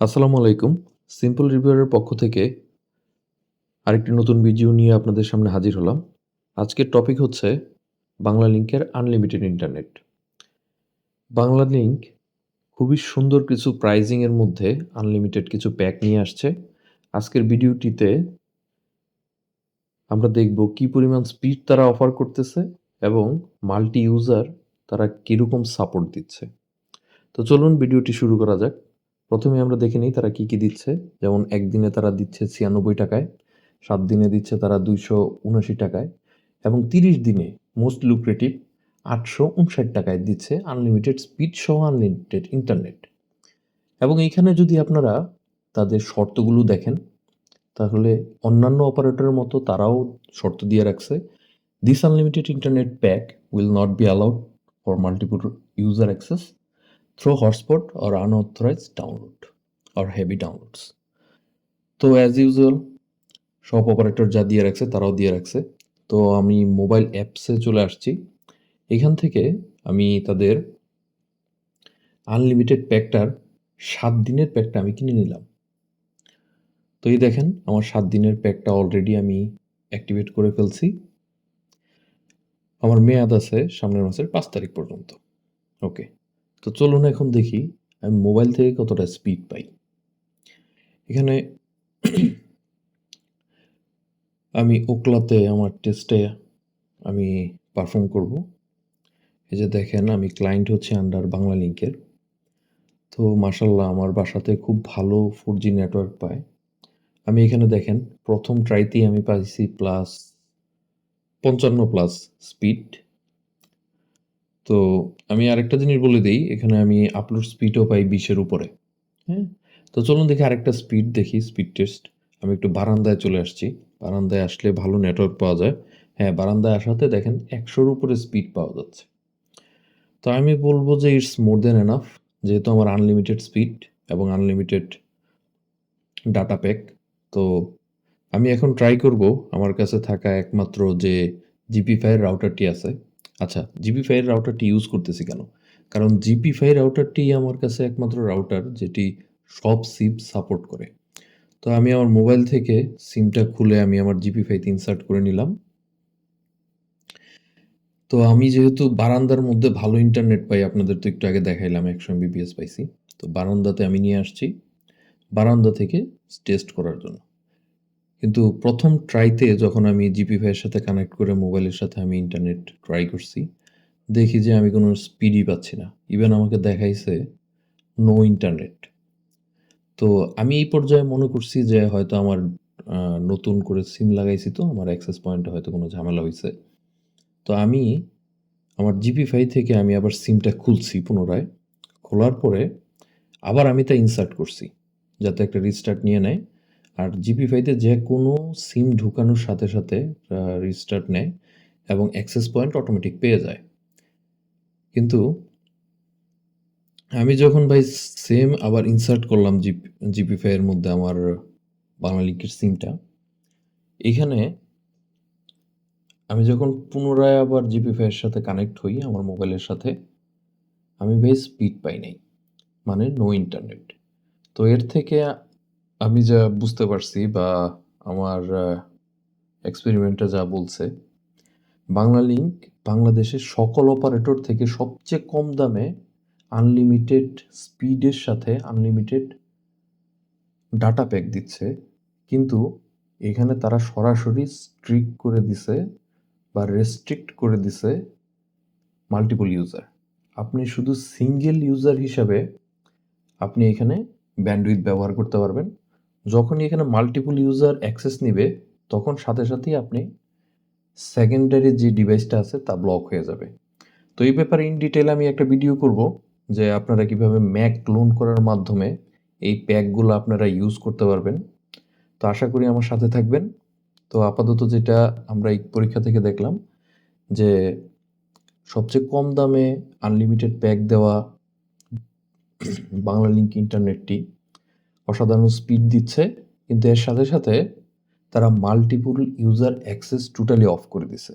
আসসালামু আলাইকুম। সিম্পল রিভিউয়ারের পক্ষ থেকে আরেকটি নতুন ভিডিও নিয়ে আপনাদের সামনে হাজির হলাম। আজকের টপিক হচ্ছে বাংলা লিঙ্কের আনলিমিটেড ইন্টারনেট বাংলা লিঙ্ক খুবই সুন্দর কিছু প্রাইজিংয়ের মধ্যে আনলিমিটেড কিছু প্যাক নিয়ে আসছে। আজকের ভিডিওটিতে আমরা দেখব কি পরিমাণ স্পিড তারা অফার করতেছে এবং মাল্টি ইউজার তারা কীরকম সাপোর্ট দিচ্ছে। তো চলুন ভিডিওটি শুরু করা যাক। প্রথমে আমরা দেখে নিই তারা কি কি দিচ্ছে। যেমন একদিনে তারা দিচ্ছে ছিয়ানব্বই টাকায়, সাত দিনে দিচ্ছে তারা দুইশো উনআশি টাকায় এবং তিরিশ দিনে মোস্ট লুক্রেটিভ আটশো উনষাট টাকায় দিচ্ছে আনলিমিটেড স্পিড সহ আনলিমিটেড ইন্টারনেট এবং এইখানে যদি আপনারা তাদের শর্তগুলো দেখেন, তাহলে অন্যান্য অপারেটরের মতো তারাও শর্ত দিয়ে রাখছে this unlimited internet pack will not be allowed for multiple user access through hotspot or unauthorized download or heavy downloads. তো অ্যাজ ইউজুয়াল সব অপারেটর যা দিয়ে রাখছে তারাও দিয়ে রাখছে। তো আমি মোবাইল অ্যাপসে চলে আসছি। এখান থেকে আমি তাদের আনলিমিটেড প্যাকটার সাত দিনের প্যাকটা আমি কিনে নিলাম। তো এই দেখেন, আমার সাত দিনের প্যাকটা অলরেডি আমি অ্যাক্টিভেট করে ফেলছি। আমার মেয়াদ আছে সামনের মাসের পাঁচ তারিখ পর্যন্ত। ওকে তো চলুন এখন দেখি, আমি মোবাইল থেকে কতটা স্পিড পাই। এখানে আমি ওকলাতে আমার টেস্টে আমি পারফর্ম করব। এই যে দেখেন, আমি ক্লায়েন্ট হচ্ছে আন্ডার বাংলা লিঙ্কের তো মাসাল্লাহ আমার বাসাতে খুব ভালো ফোর জি নেটওয়ার্ক পায়। আমি এখানে দেখেন, প্রথম ট্রাইতেই আমি পাইছি প্লাস পঞ্চান্ন প্লাস স্পিড তো আমি আরেকটা জিনিস বলে দিই, এখানে আমি আপলোড স্পিডও পাই বিশের উপরে। হ্যাঁ? তো চলুন দেখি আরেকটা স্পিড দেখি স্পিড টেস্ট আমি একটু বারান্দায় চলে আসছি। বারান্দায় আসলে ভালো নেটওয়ার্ক পাওয়া যায়। হ্যাঁ বারান্দায় আসাতে দেখেন একশোর উপরে স্পিড পাওয়া যাচ্ছে। তো আমি বলব যে ইটস মোর দেন এনাফ যেহেতু আমার আনলিমিটেড স্পিড এবং আনলিমিটেড ডাটা প্যাক তো আমি এখন ট্রাই করব। আমার কাছে থাকা একমাত্র যে জিপি ফাইয়ের রাউটারটি আছে আচ্ছা জিপি ফাইয়ের রাউটারটি ইউজ করতেছি কেন? কারণ জিপি ফাই রাউটারটি আমার কাছে একমাত্র রাউটার যেটি সব সিম সাপোর্ট করে। তো আমি আমার মোবাইল থেকে সিমটা খুলে আমি আমার জিপি ফাইতে ইনসার্ট করে নিলাম। তো আমি যেহেতু বারান্দার মধ্যে ভালো ইন্টারনেট পাই, আপনাদের তো একটু আগে দেখাইলাম, একশো এমবিপিএস পাইছি। তো বারান্দাতে আমি নিয়ে আসছি। বারান্দা থেকে টেস্ট করার জন্য। কিন্তু প্রথম ট্রাইতে যখন আমি জিপি ফাইয়ের সাথে কানেক্ট করে মোবাইলের সাথে আমি ইন্টারনেট ট্রাই করছি, দেখি যে আমি কোনো স্পিডই পাচ্ছি না। ইভেন আমাকে দেখাইছে নো ইন্টারনেট তো আমি এই পর্যায়ে মনে করছি যে হয়তো আমার নতুন করে সিম লাগাইছি তো, আমার অ্যাক্সেস পয়েন্টে হয়তো কোনো ঝামেলা হয়েছে তো আমি আমার জিপি ফাই থেকে আমি আবার সিমটা খুলছি পুনরায়। খোলার পরে আবার আমি তা ইনসার্ট করছি, যাতে একটা রিস্টার্ট নিয়ে নেয়। আর জিপি ফাইতে যে কোনো সিম ঢুকানোর সাথে সাথে রিস্টার্ট নেয় এবং অ্যাক্সেস পয়েন্ট অটোমেটিক পেয়ে যায়। কিন্তু আমি যখন ভাই সেম আবার ইনসার্ট করলাম জিপি ফাইয়ের মধ্যে আমার বাংলা লিঙ্কের সিমটা এখানে আমি যখন পুনরায় আবার জিপি ফাইয়ের সাথে কানেক্ট হই আমার মোবাইলের সাথে, আমি ভাই স্পিড পাই নাই। মানে নো ইন্টারনেট তো এর থেকে আমি যা বুঝতে পারছি বা আমার এক্সপেরিমেন্টে যা বলছে, বাংলা লিঙ্ক বাংলাদেশের সকল অপারেটর থেকে সবচেয়ে কম দামে আনলিমিটেড স্পিডের সাথে আনলিমিটেড ডাটা প্যাক দিচ্ছে। কিন্তু এখানে তারা সরাসরি স্ট্রিক করে দিছে বা রেস্ট্রিক্ট করে দিছে মাল্টিপল ইউজার আপনি শুধু সিঙ্গেল ইউজার হিসাবে আপনি এখানে ব্যান্ডউইথ ব্যবহার করতে পারবেন। যখনই এখানে মাল্টিপল ইউজার অ্যাক্সেস নিবে, তখন সাথে সাথেই আপনি সেকেন্ডারি যে ডিভাইসটা আছে, তা ব্লক হয়ে যাবে। তো এই ব্যাপারে ইন ডিটেল আমি একটা ভিডিও করব, যে আপনারা কীভাবে ম্যাক ক্লোন করার মাধ্যমে এই প্যাকগুলো আপনারা ইউজ করতে পারবেন। তো আশা করি আমার সাথে থাকবেন। তো আপাতত যেটা আমরা এই পরীক্ষা থেকে দেখলাম, যে সবচেয়ে কম দামে আনলিমিটেড প্যাক দেওয়া বাংলা লিঙ্ক ইন্টারনেটটি অসাধারণ স্পিড দিচ্ছে, কিন্তু এর সাথে সাথে তারা multiple user access totally off করে দিছে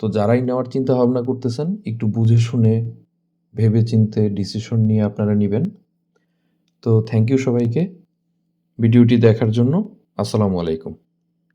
তো যারাই নেওয়ার চিন্তা ভাবনা করতেছেন, একটু বুঝে শুনে, ভেবে চিনতে ডিসিশন নিয়ে আপনারা নেবেন। তো থ্যাংক ইউ সবাইকে। ভিডিওটি দেখার জন্য আসসালামু আলাইকুম।